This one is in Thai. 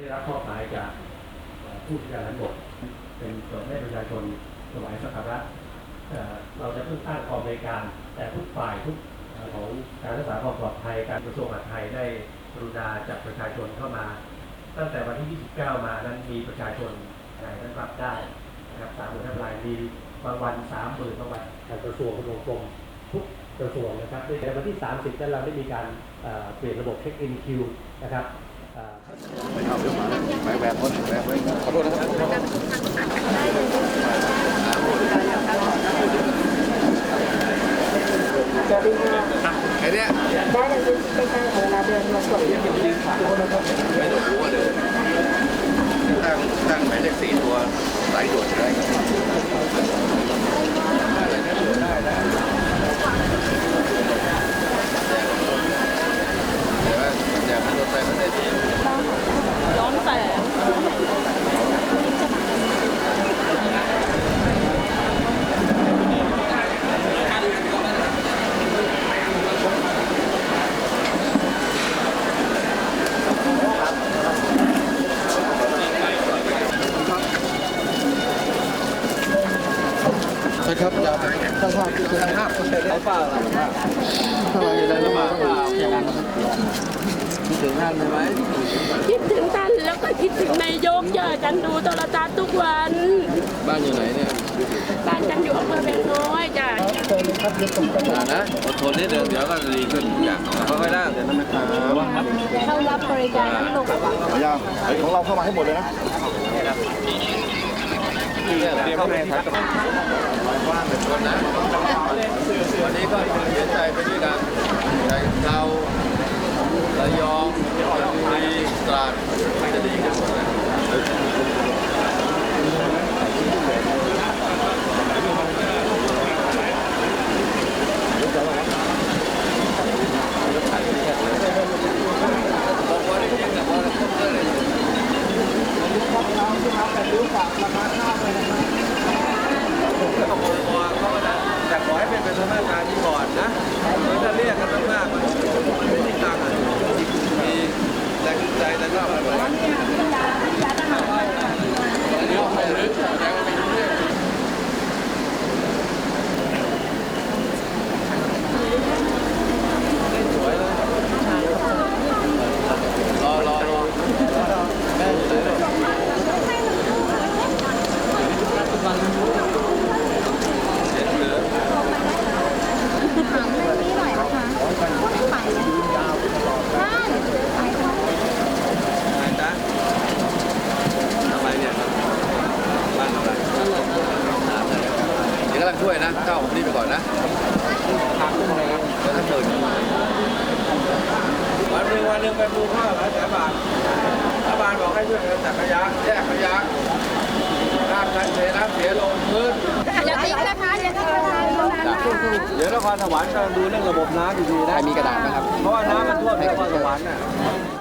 ได้รับมอบหมายจากผู้ที่การบกเป็นส่วนให้ประชาชนถวายสักการะเราจะเพิ่งตั้งกองในวยการ แต่ทุกฝ่ายทุกของการรักษาความปลอดภัยการกระทรวงมหาดไทยได้กรุณาจัดประชาชนเข้ามา ตั้งแต่วันที่ 29 มานั้นมีประชาชนรายนั้นรับได้นะครับสามหมื่นรายมีบางวันสามหมื่นบางวันทางกระทรวงกระทรวงกรมทุกกระทรวงนะครับในวันที่ 30นั้นเราได้มีการเอ่อเปลี่ยนระบบเช็คอินคิวนะครับ ไว้ขอโทษนะครับสวัสดีค่ะไอ้เนี่ยได้เลยเป็นการของเวลาเดินลงกดยืนอยู่ที่ขาไม่ต้องรู้เลยตั้งตั้งหมายเลขสี่ตัวสายด่วนได้ได้ได้แต่ว่าอยากให้รถไฟมันได้ดี ย้อนแสง ใช่ครับจะช่างภาพช่างภาพใช้เปล่าทำไมอยู่ในลำบากเปล่าคิดถึงท่านไหมคิดถึงท่านแล้วก็คิดถึงนายกเจอกันดูโทรทัศน์ทุกวัน บ้านอยู่ไหนเนี่ยบ้านฉันอยู่อำเภอแบงน้อยจ้ะอ่านะอดทนนิดเดียวเดี๋ยวก็ดีขึ้นทุกอย่างค่อยๆได้เดี๋ยวนั้นนะครับเข้ารับบริการน้ำตกพยายามของเราเข้ามาให้หมดเลยนะ เข้าไปถ่ายกับว่างเป็นคนนะวันนี้ก็เสียใจไปด้วยกันเราระยองบุรีตราดจะดีกันหมดนะบอกว่าได้ยินแต่ว่าเราเพื่อนเลยแต่ขอให้เป็นไปตา มมาตรการนี้ก่อนนะเดี๋ยวถ้าเรียกกันมากๆมันไม่ได้ตังค์อะมีแรงจูงใจแล้วก็อะไรรอรอรอแม่อยู่ไหนลูกเจ็ดเหลือ ถามเรื่องนี้หน่อยนะคะพูดไปบ้าน ไหนจ๊ะอะไรเนี่ยบ้านอะไรเดี๋ยวกำ ลังช่วยนะเข้าผมนี่ไปก่อนนะทางขึ้นเลยครับแล้วถ้าเกิดวันหนึ่งวันหนึ่งไปปลูกข้าวหลายแสนบาทรัฐบาลบอกให้ช่วยกันจัดขยะแยกขยะน้ำกันเสียน้ำเสียลงพื้นอย่าทิ้งนะคะอย่าทิ้งนะคะตรงนั้นนะคะเดี๋ยวนครสวรรค์ก็ดูเรื่องระบบน้ำดีๆนะมีกระดาษนะครับ เพราะว่าน้ำมันท่วมที่นครสวรรค์น่ะ